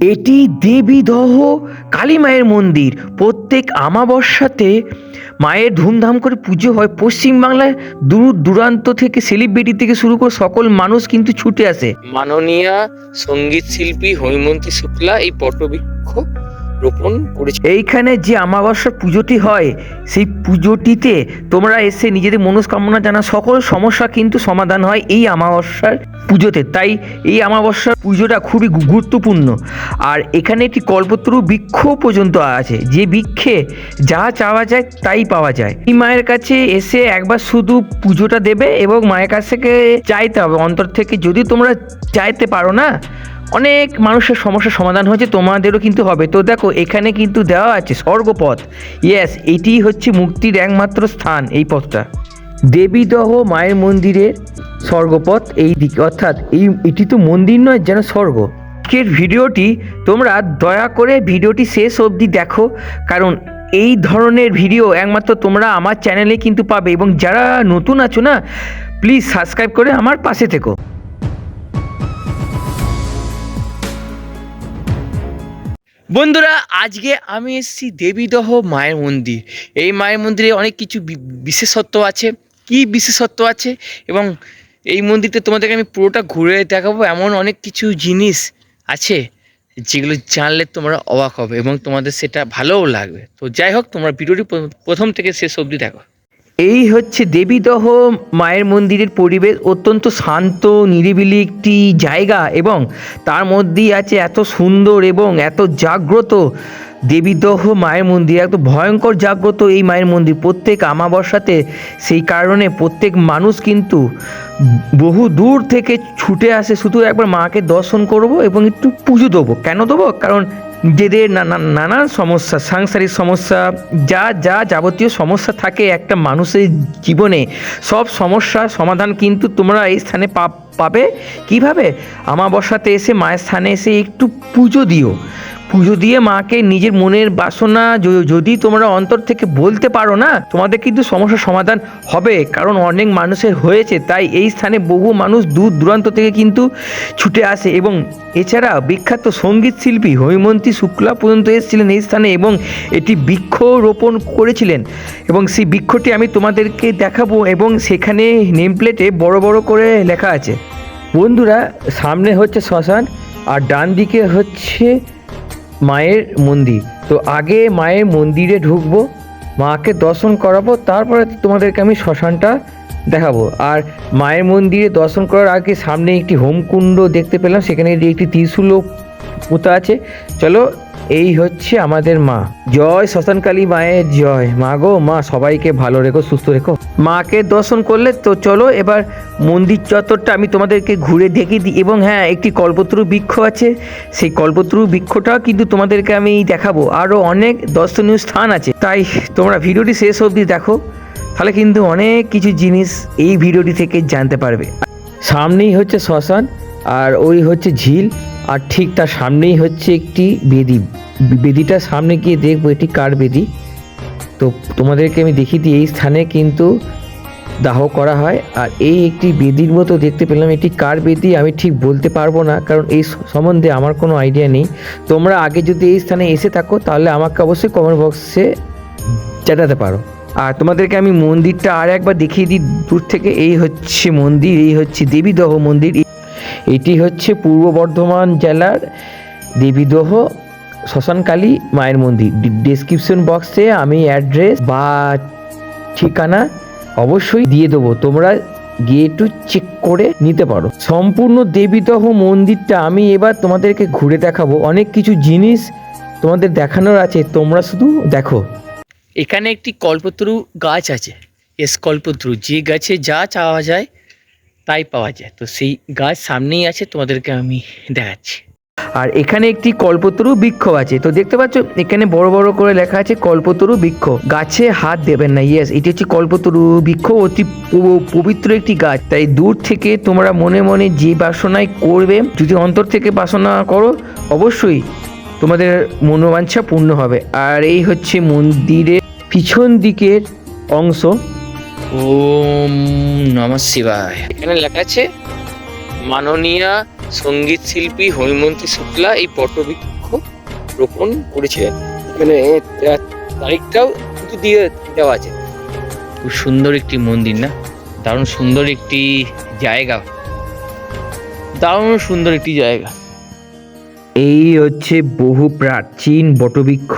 এটি দেবীদহ কালী মায়ের মন্দির। প্রত্যেক আমাবস্যাতে মায়ের ধুমধাম করে পুজো হয়। পশ্চিমবাংলায় দূর দূরান্ত থেকে সেলিব্রিটি থেকে শুরু করে সকল মানুষ কিন্তু ছুটে আসে। মাননীয়া সংগীত শিল্পী হৈমন্তী শুক্লা এই পটবৃক্ষ রোপণ করেছে। এইখানে যে আমাবস্যার পুজোটি হয়, সেই পুজোটিতে তোমরা এসে নিজেদের মনস্কামনা জানা সকল সমস্যা কিন্তু সমাধান হয় এই আমাবস্যার পুজোতে। তাই এই আমাবস্যার পুজোটা খুবই গুরুত্বপূর্ণ। আর এখানে একটি কল্পতরু বৃক্ষ পর্যন্ত আছে। যে বৃক্ষে যা চাওয়া যায় তাই পাওয়া যায়। এই মায়ের কাছে এসে একবার শুধু পুজোটা দেবে এবং মায়ের কাছ থেকে চাইতে হবে। অন্তর থেকে যদি তোমরা চাইতে পারো না অনেক মানুষের সমস্যার সমাধান হয়েছে, তোমাদেরও কিন্তু হবে। তো দেখো, এখানে কিন্তু দেওয়া আছে স্বর্গপথ। ইয়েস এটি হচ্ছে মুক্তির একমাত্র স্থান এই পথটা। দেবীদহ মায়ের মন্দিরের স্বর্গপথ এই দিকে। অর্থাৎ এই, এটি তো মন্দির নয়, যেন স্বর্গ। আজকের ভিডিওটি, তোমরা দয়া করে ভিডিওটি শেষ অবধি দেখো, কারণ এই ধরনের ভিডিও একমাত্র তোমরা আমার চ্যানেলে কিন্তু পাবে এবং যারা নতুন আছো না প্লিজ সাবস্ক্রাইব করে আমার পাশে থেকো। বন্ধুরা, আজকে আমি এসেছি দেবীদহ মায়ের মন্দির। এই মায়ের মন্দিরে অনেক কিছু বিশেষত্ব আছে। কি বিশেষত্ব আছে? এবং এই মন্দিরটা তোমাদেরকে আমি পুরোটা ঘুরে দেখাবো। এমন অনেক কিছু জিনিস আছে যেগুলো জানলে তোমরা অবাক হবে এবং তোমাদের সেটা ভালোও লাগবে। তো যাই হোক, তোমরা ভিডিওটি প্র- প্রথম থেকে শেষ অবধি দেখো। এই হচ্ছে দেবীদহ মায়ের মন্দিরের পরিবেশ। অত্যন্ত শান্ত, নিরিবিলি একটি জায়গা এবং তার মধ্যেই আছে এত সুন্দর এবং এত জাগ্রত দেবীদহ মায়ের মন্দির। এত ভয়ঙ্কর জাগ্রত এই মায়ের মন্দির। প্রত্যেক আমাবস্যাতে সেই কারণে প্রত্যেক মানুষ কিন্তু বহু দূর থেকে ছুটে আসে। শুধু একবার মাকে দর্শন করব এবং একটু পুজো দেবো। কেন দেবো? কারণ নিজেদের নানা নানান সমস্যা, সাংসারিক সমস্যা, যা যা যাবতীয় সমস্যা থাকে একটা মানুষের জীবনে, সব সমস্যার সমাধান কিন্তু তোমরা এই স্থানে পাবে। কীভাবে? আমাবস্যাতে এসে, মায়ের স্থানে এসে একটু পুজো দিও। পুজো দিয়ে মাকে নিজের মনের বাসনা যদি তোমরা অন্তর থেকে বলতে পারো না, তোমাদের কিন্তু সমস্যার সমাধান হবে। কারণ অনেক মানুষের হয়েছে, তাই এই স্থানে বহু মানুষ দূর দূরান্ত থেকে কিন্তু ছুটে আসে এবং এছাড়া বিখ্যাত সংগীত শিল্পী হৈমন্তী শুক্লা পর্যন্ত এসেছিলেন এই স্থানে এবং এটি বৃক্ষ রোপণ করেছিলেন। এবং সেই বৃক্ষটি আমি তোমাদেরকে দেখাবো এবং সেখানে নেম প্লেটে বড় বড় করে লেখা আছে। বন্ধুরা, সামনে হচ্ছে শ্মশান আর ডান দিকে হচ্ছে মায়ের মন্দির। তো আগে মায়ের মন্দিরে ঢুকবো, মাকে দর্শন করাবো, তারপরে তোমাদেরকে আমি শ্মশানটা দেখাবো। আর মায়ের মন্দিরে দর্শন করার আগে সামনে একটি হোমকুণ্ড দেখতে পেলাম, সেখানে একটি ত্রিশূলও পোতা আছে। চলো এই হচ্ছে আমাদের মা। জয় শ্মশানকালী মায়ের জয়। মা গো, মা, সবাইকে ভালো রেখো, সুস্থ রেখো। মাকে দর্শন করলে তো চলো, এবার মন্দির চত্বরটা আমি তোমাদেরকে ঘুরে দেখিয়ে দিই। এবং হ্যাঁ একটি কল্পতরু বৃক্ষ আছে। সেই কল্পতরু বৃক্ষটাও কিন্তু তোমাদেরকে আমি দেখাবো। আরও অনেক দর্শনীয় স্থান আছে। তাই তোমরা ভিডিওটি শেষ অবধি দেখো। তাহলে কিন্তু অনেক কিছু জিনিস এই ভিডিওটি থেকে জানতে পারবে। সামনেই হচ্ছে শ্মশান, আর ওই হচ্ছে ঝিল। আর ঠিক তার সামনেই হচ্ছে একটি বেদি। বেদিটার সামনে গিয়ে দেখব এটি কার বেদি। তো তোমাদেরকে আমি দেখিয়ে দিই, এই স্থানে কিন্তু দাহ করা হয়। আর এই একটি বেদির মতো দেখতে পেলাম এটি কার বেদি, আমি ঠিক বলতে পারব না, কারণ এই সম্বন্ধে আমার কোনো আইডিয়া নেই। তোমরা আগে যদি এই স্থানে এসে থাকো, তাহলে আমাকে অবশ্যই কমেন্ট বক্সে জানাতে পারো। আর তোমাদেরকে আমি মন্দিরটা আর একবার দেখিয়ে দিই, দূর থেকে। এই হচ্ছে মন্দির, এই হচ্ছে দেবীদহ মন্দির। এটি হচ্ছে পূর্ব বর্ধমান জেলার দেবীদহ শ্মশানকালী মায়ের মন্দির। ডিসক্রিপশন বক্সে আমি অ্যাড্রেস বা ঠিকানা অবশ্যই দিয়ে দেবো। তোমরা গিয়ে একটু চেক করে নিতে পারো। সম্পূর্ণ দেবীদহ মন্দিরটা আমি এবার তোমাদেরকে ঘুরে দেখাবো। অনেক কিছু জিনিস তোমাদের দেখানোর আছে, তোমরা শুধু দেখো। এখানে একটি কল্পতরু গাছ আছে। এস কল্পতরু। যে গাছে যা চাওয়া যায় তাই পাওয়া যায়। তো সেই গাছ সামনেই আছে, তোমাদেরকে আমি দেখাচ্ছি। আর এখানে একটি কল্পতরু বৃক্ষ আছে। তো দেখতে পাচ্ছ, এখানে বড় বড় করে লেখা আছে কল্পতরু বৃক্ষ। গাছে হাত দেবেন না ইয়েস এটি হচ্ছে কল্পতরু বৃক্ষ। অতি পবিত্র একটি গাছ। তাই দূর থেকে তোমরা মনে মনে যে বাসনায় করবে, যদি অন্তর থেকে বাসনা করো, অবশ্যই তোমাদের মনোবাঞ্ছা পূর্ণ হবে। আর এই হচ্ছে মন্দিরের পিছন দিকের অংশ। ওম নম শিবায়। এখানে লেখা আছে মাননীয়া সংগীত শিল্পী হৈমন্তী শুক্লা এই পটবৃক্ষ রোপণ করেছিলেন। মানে তারিখটাও কিন্তু দিয়ে দেওয়া আছে। খুব সুন্দর একটি মন্দির না? দারুণ সুন্দর একটি জায়গা। দারুণ সুন্দর একটি জায়গা। এই হচ্ছে বহু প্রাচীন বটবৃক্ষ।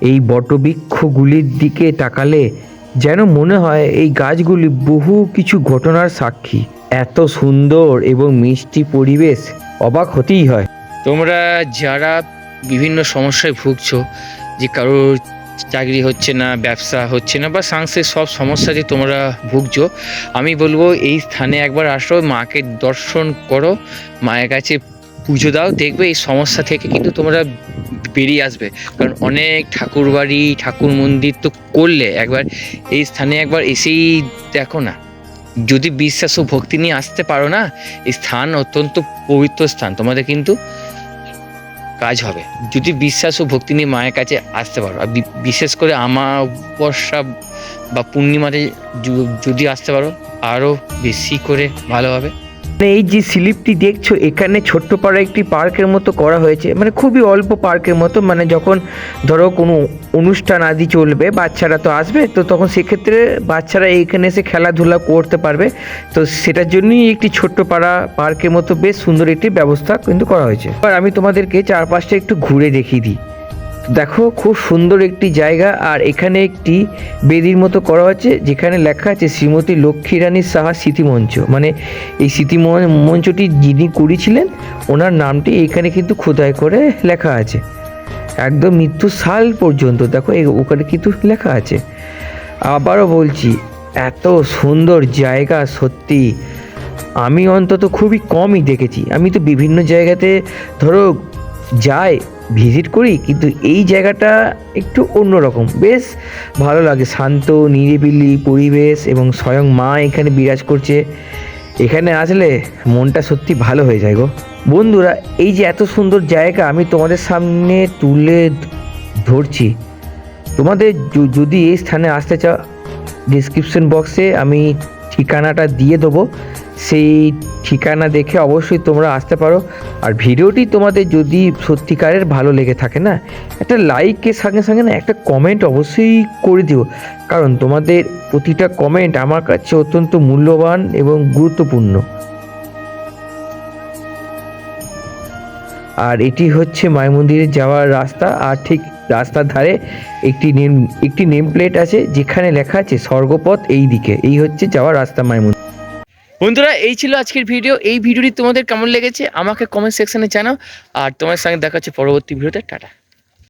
এই বটবৃক্ষগুলির দিকে তাকালে যেন মনে হয় এই গাছগুলি বহু কিছু ঘটনার সাক্ষী। এত সুন্দর এবং মিষ্টি পরিবেশ, অবাক হতেই হয়। তোমরা যারা বিভিন্ন সমস্যায় ভুগছো, যে কারোর চাকরি হচ্ছে না, ব্যবসা হচ্ছে না, বা সাংসারিক সব সমস্যা যে তোমরা ভুগছো, আমি বলব এই স্থানে একবার আসো, মাকে দর্শন করো, মায়ের কাছে পুজো দাও, দেখবে এই সমস্যা থেকে কিন্তু তোমরা বেরিয়ে আসবে। কারণ অনেক ঠাকুর বাড়ি, ঠাকুর মন্দির তো করলে একবার এই স্থানে একবার এসেই দেখো না। যদি বিশ্বাস ও ভক্তি নিয়ে আসতে পারো না, এই স্থান অত্যন্ত পবিত্র স্থান, তোমাদের কিন্তু কাজ হবে। যদি বিশ্বাস ও ভক্তি নিয়ে মায়ের কাছে আসতে পারো, আর বিশেষ করে আমাবস্যা বা পূর্ণিমাতে যদি আসতে পারো আরও বেশি করে ভালো হবে। এই যে স্লিপটি দেখছ, এখানে ছোট্ট পাড়া একটি পার্কের মতো করা হয়েছে। মানে খুবই অল্প পার্কের মতো মানে যখন ধরো কোনো অনুষ্ঠান আদি চলবে, বাচ্চারা তো আসবে, তো তখন সেক্ষেত্রে বাচ্চারা এইখানে এসে খেলাধুলা করতে পারবে। তো সেটার জন্যই একটি ছোট্ট পাড়া পার্কের মতো বেশ সুন্দর একটি ব্যবস্থা কিন্তু করা হয়েছে। এবার আমি তোমাদেরকে চারপাশটা একটু ঘুরে দেখিয়ে দিই। দেখো, খুব সুন্দর একটি জায়গা। আর এখানে একটি বেদির মতো করা আছে যেখানে লেখা আছে শ্রীমতী লক্ষ্মী রানী সাহা স্মৃতিমঞ্চ মানে এই স্মৃতি ম- মঞ্চটি যিনি করেছিলেন, ওনার নামটি এখানে কিন্তু খোদাই করে লেখা আছে। একদম মৃত্যু সাল পর্যন্ত, দেখো ওখানে কিন্তু লেখা আছে। আবারও বলছি, এত সুন্দর জায়গা, সত্যি। আমি অন্তত খুবই কমই দেখেছি। আমি তো বিভিন্ন জায়গাতে, ধরো, যাই ভিজিট করি, কিন্তু এই জায়গাটা একটু অন্যরকম। বেশ ভালো লাগে, শান্ত, নিরিবিলি পরিবেশ এবং স্বয়ং মা এখানে বিরাজ করছে। এখানে আসলে মনটা সত্যি ভালো হয়ে যায় গো। বন্ধুরা, এই যে এত সুন্দর জায়গা আমি তোমাদের সামনে তুলে ধরছি। তোমাদের যদি এই স্থানে আসতে চাও ডিসক্রিপশন বক্সে আমি ঠিকানাটা দিয়ে দেবো। সেই ঠিকানা দেখে অবশ্যই তোমরা আসতে পারো। আর ভিডিওটি তোমাদের যদি সত্যিকারের ভালো লেগে থাকে না, একটা লাইকের সঙ্গে সঙ্গে না একটা কমেন্ট অবশ্যই করে দিও। কারণ তোমাদের প্রতিটা কমেন্ট আমার কাছে অত্যন্ত মূল্যবান এবং গুরুত্বপূর্ণ। আর এটি হচ্ছে মায় মন্দিরে যাওয়ার রাস্তা। আর ঠিক রাস্তার ধারে একটি নেম একটি নেম প্লেট আছে, যেখানে লেখা আছে, স্বর্গপথ এই দিকে এই হচ্ছে যাওয়ার রাস্তা মায় মন্দির বন্ধুরা, এই ছিল আজকের ভিডিও এই ভিডিওটি তোমাদের কেমন লেগেছে আমাকে কমেন্ট সেকশনে জানাও। আর তোমার সঙ্গে দেখা হচ্ছে পরবর্তী ভিডিওতে টাটা।